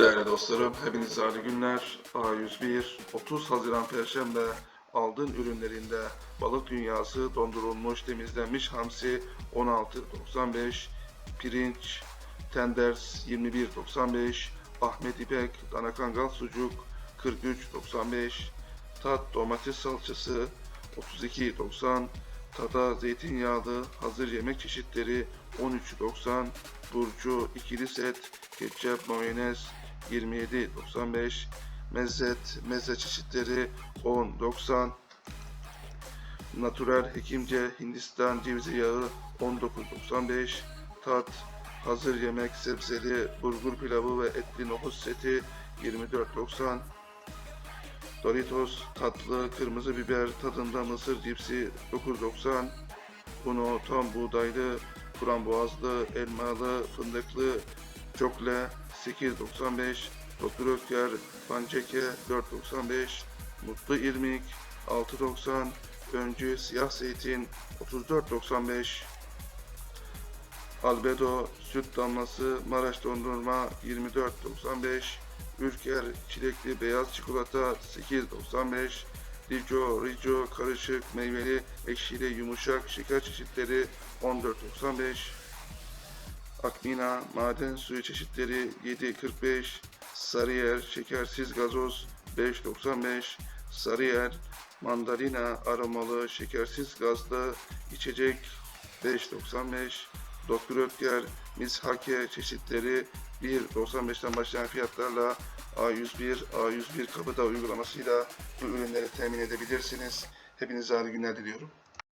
Değerli dostlarım, hepinize hayırlı günler. A101, 30 Haziran Perşembe aldığın ürünlerinde balık dünyası dondurulmuş temizlenmiş hamsi 16.95, pirinç tenders 21.95, Ahmet İpek dana kangal sucuk 43.95, tat domates salçası 32.90, tada zeytinyağlı hazır yemek çeşitleri 13.90, burcu ikili set, ketçap mayonez 27.95, mezzet meze çeşitleri 10.90, Natural Hekimce Hindistan cevizi yağı 19.95 Tat Hazır yemek sebzeli bulgur pilavı ve etli nohut seti 24.90 Doritos tatlı kırmızı biber tadında mısır cipsi 9.90 Uno tam buğdaylı frambuazlı elmalı fındıklı çokle 8.95 Doktor Ötker pancake 4.95 Mutlu irmik 6.90 Öncü siyah zeytin 34.95 Albedo süt damlası Maraş dondurma 24.95 Ülker çilekli beyaz çikolata 8.95 Rico Rico karışık meyveli ekşili yumuşak şeker çeşitleri 14.95 Akmina maden suyu çeşitleri 7.45 Sarıyer şekersiz gazoz 5.95 Sarıyer mandalina aromalı şekersiz gazlı içecek 5.95 Doktor Ötker mishake çeşitleri 1.95'ten başlayan fiyatlarla A101, A101 kapıda uygulamasıyla bu ürünleri temin edebilirsiniz. Hepinize hayırlı günler diliyorum.